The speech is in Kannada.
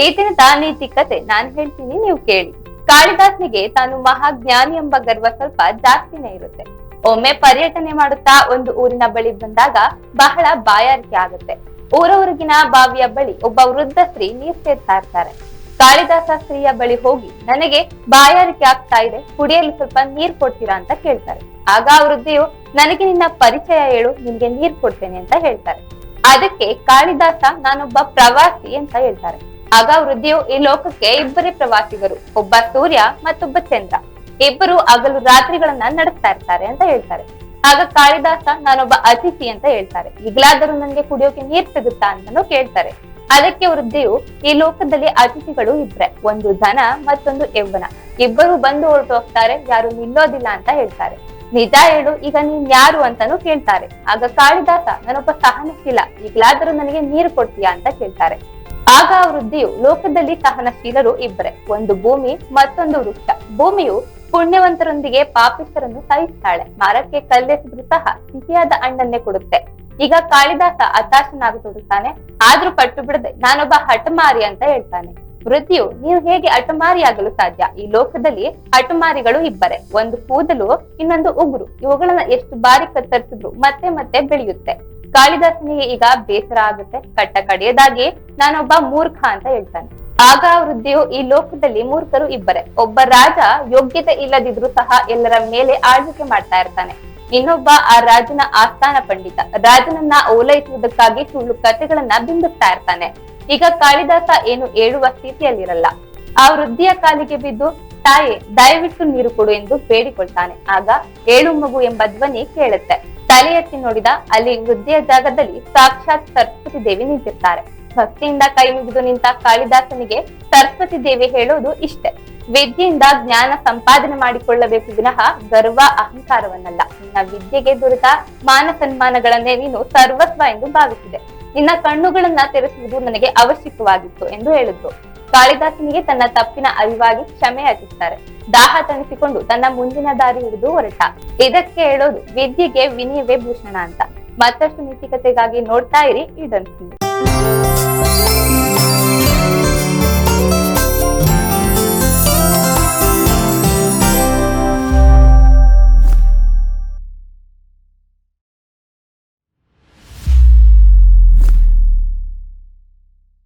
ಈ ತಾನೀತಿ ನೀತಿ ಕತೆ ನಾನ್ ಹೇಳ್ತೀನಿ, ನೀವು ಕೇಳಿ. ಕಾಳಿದಾಸನಿಗೆ ತಾನು ಮಹಾಜ್ಞಾನಿ ಎಂಬ ಗರ್ವ ಸ್ವಲ್ಪ ಜಾಸ್ತಿನೇ ಇರುತ್ತೆ. ಒಮ್ಮೆ ಪರ್ಯಟನೆ ಮಾಡುತ್ತಾ ಒಂದು ಊರಿನ ಬಳಿ ಬಂದಾಗ ಬಹಳ ಬಾಯಾರಿಕೆ ಆಗುತ್ತೆ. ಊರವರಿಗಿನ ಬಾವಿಯ ಬಳಿ ಒಬ್ಬ ವೃದ್ಧ ಸ್ತ್ರೀ ನೀರ್ ಸೇರ್ತಾ ಇರ್ತಾರೆ. ಕಾಳಿದಾಸ ಸ್ತ್ರೀಯ ಬಳಿ ಹೋಗಿ, ನನಗೆ ಬಾಯಾರಿಕೆ ಆಗ್ತಾ ಇದೆ, ಕುಡಿಯಲು ಸ್ವಲ್ಪ ನೀರ್ ಕೊಡ್ತೀರಾ ಅಂತ ಕೇಳ್ತಾರೆ. ಆಗ ಆ ವೃದ್ಧೆಯು, ನನಗೆ ನಿನ್ನ ಪರಿಚಯ ಹೇಳು ನಿನ್ಗೆ ನೀರ್ ಕೊಡ್ತೇನೆ ಅಂತ ಹೇಳ್ತಾರೆ. ಅದಕ್ಕೆ ಕಾಳಿದಾಸ, ನಾನೊಬ್ಬ ಪ್ರವಾಸಿ ಅಂತ ಹೇಳ್ತಾರೆ. ಆಗ ವೃದ್ಧಿಯು ಈ ಲೋಕಕ್ಕೆ ಇಬ್ಬರೇ ಪ್ರವಾಸಿಗರು. ಒಬ್ಬ ಸೂರ್ಯ ಮತ್ತೊಬ್ಬ ಚಂದ್ರ. ಇಬ್ಬರು ಹಗಲು ರಾತ್ರಿಗಳನ್ನ ನಡೆಸ್ತಾ ಇರ್ತಾರೆ ಅಂತ ಹೇಳ್ತಾರೆ. ಆಗ ಕಾಳಿದಾಸ, ನಾನೊಬ್ಬ ಅತಿಥಿ ಅಂತ ಹೇಳ್ತಾರೆ. ಈಗಲಾದರೂ ನನಗೆ ಕುಡಿಯೋಕೆ ನೀರ್ ಸಿಗುತ್ತಾ ಅಂತಾನು ಕೇಳ್ತಾರೆ. ಅದಕ್ಕೆ ವೃದ್ಧಿಯು ಈ ಲೋಕದಲ್ಲಿ ಅತಿಥಿಗಳು ಇದ್ರೆ ಒಂದು ಧನ, ಮತ್ತೊಂದು ಯೌವನ ಇಬ್ಬರು ಬಂದು ಹೊರಟು ಹೋಗ್ತಾರೆ. ಯಾರು ನಿಲ್ಲೋದಿಲ್ಲ ಅಂತ ಹೇಳ್ತಾರೆ. ನಿಜ ಹೇಳು, ಈಗ ನೀನ್ ಯಾರು ಅಂತಾನು ಕೇಳ್ತಾರೆ. ಆಗ ಕಾಳಿದಾಸ, ನಾನೊಬ್ಬ ಸಹನಶೀಲ. ಈಗಲಾದರೂ ನನಗೆ ನೀರು ಕೊಡ್ತೀಯಾ ಅಂತ ಕೇಳ್ತಾರೆ. ಆಗ ವೃದ್ಧಿಯು ಲೋಕದಲ್ಲಿ ಸಹನಶೀಲರು ಇಬ್ಬರೆ. ಒಂದು ಭೂಮಿ, ಮತ್ತೊಂದು ವೃಕ್ಷ. ಭೂಮಿಯು ಪುಣ್ಯವಂತರೊಂದಿಗೆ ಪಾಪಿಷ್ಟರನ್ನು ಸಹಿಸ್ತಾಳೆ. ಮರಕ್ಕೆ ಕಲ್ಲೆಸೆದ್ರು ಸಹ ಸಿಹಿಯಾದ ಹಣ್ಣನ್ನೇ ಕೊಡುತ್ತೆ. ಈಗ ಕಾಳಿದಾಸ ಹತಾಶನಾಗತೊಡುತ್ತಾನೆ ಆದ್ರೂ ಪಟ್ಟು ಬಿಡದೆ ನಾನೊಬ್ಬ ಹಠಮಾರಿ ಅಂತ ಹೇಳ್ತಾನೆ. ವೃದ್ಧಿಯು ನೀವು ಹೇಗೆ ಹಠಮಾರಿಯಾಗಲು ಸಾಧ್ಯ? ಈ ಲೋಕದಲ್ಲಿ ಹಟಮಾರಿಗಳು ಇಬ್ಬರೆ. ಒಂದು ಕೂದಲು, ಇನ್ನೊಂದು ಉಗುರು. ಇವುಗಳನ್ನ ಎಷ್ಟು ಬಾರಿ ಕತ್ತರಿಸಿದ್ರು ಮತ್ತೆ ಮತ್ತೆ ಬೆಳೆಯುತ್ತೆ. ಕಾಳಿದಾಸನಿಗೆ ಈಗ ಬೇಸರ ಆಗುತ್ತೆ, ಕಟ್ಟ ಕಡೆಯದಾಗಿ ನಾನೊಬ್ಬ ಮೂರ್ಖ ಅಂತ ಹೇಳ್ತಾನೆ. ಆಗ ವೃದ್ಧಿಯು ಈ ಲೋಕದಲ್ಲಿ ಮೂರ್ಖರು ಇಬ್ಬರೇ. ಒಬ್ಬ ರಾಜ ಯೋಗ್ಯತೆ ಇಲ್ಲದಿದ್ರು ಸಹ ಎಲ್ಲರ ಮೇಲೆ ಆಳ್ವಿಕೆ ಮಾಡ್ತಾ ಇರ್ತಾನೆ. ಇನ್ನೊಬ್ಬ ಆ ರಾಜನ ಆಸ್ಥಾನ ಪಂಡಿತ. ರಾಜನನ್ನ ಓಲೈಸುವುದಕ್ಕಾಗಿ ಸುಳ್ಳು ಕಥೆಗಳನ್ನ ಬಿಂಬಿಸ್ತಾ ಇರ್ತಾನೆ. ಈಗ ಕಾಳಿದಾಸ ಏನು ಹೇಳುವ ಸ್ಥಿತಿಯಲ್ಲಿರಲ್ಲ. ಆ ವೃದ್ಧಿಯ ಕಾಲಿಗೆ ಬಿದ್ದು, ತಾಯಿ, ದಯವಿಟ್ಟು ನೀರು ಕೊಡು ಎಂದು ಬೇಡಿಕೊಳ್ತಾನೆ. ಆಗ ಏಳು ಮಗು ಎಂಬ ಧ್ವನಿ ಕೇಳುತ್ತೆ. ತಲೆ ಎತ್ತಿ ನೋಡಿದ ಅಲ್ಲಿ ವೃದ್ಧಿಯ ಜಾಗದಲ್ಲಿ ಸಾಕ್ಷಾತ್ ಸರಸ್ವತಿ ದೇವಿ ನಿಂತಿರ್ತಾರೆ. ಭಕ್ತಿಯಿಂದ ಕೈ ಮುಗಿದು ನಿಂತ ಕಾಳಿದಾಸನಿಗೆ ಸರಸ್ವತಿ ದೇವಿ ಹೇಳೋದು ಇಷ್ಟೆ. ವಿದ್ಯೆಯಿಂದ ಜ್ಞಾನ ಸಂಪಾದನೆ ಮಾಡಿಕೊಳ್ಳಬೇಕು ವಿನಃ ಗರ್ವ ಅಹಂಕಾರವನ್ನಲ್ಲ. ನಿನ್ನ ವಿದ್ಯೆಗೆ ದೊರೆತ ಮಾನ ಸನ್ಮಾನಗಳನ್ನೇ ನೀನು ಸರ್ವಸ್ವ ಎಂದು ಭಾವಿಸಿದೆ. ನಿನ್ನ ಕಣ್ಣುಗಳನ್ನ ತೆರೆಸುವುದು ನನಗೆ ಅವಶ್ಯಕವಾಗಿತ್ತು ಎಂದು ಹೇಳಿದ್ರು. ಕಾಳಿದಾಸನಿಗೆ ತನ್ನ ತಪ್ಪಿನ ಅರಿವಾಗಿ ಕ್ಷಮೆ ಯಾಚಿಸ್ತಾರೆ ದಾಹ ತಣಿಸಿಕೊಂಡು ತನ್ನ ಮುಂದಿನ ದಾರಿ ಹಿಡಿದು ಹೊರಟ. ಇದಕ್ಕೆ ಹೇಳೋದು, ವಿದ್ಯೆಗೆ ವಿನಯವೇ ಭೂಷಣ ಅಂತ. ಮತ್ತಷ್ಟು ನೀತಿಕತೆಗಾಗಿ ನೋಡ್ತಾ ಇರಿ ಡನ್ಸ್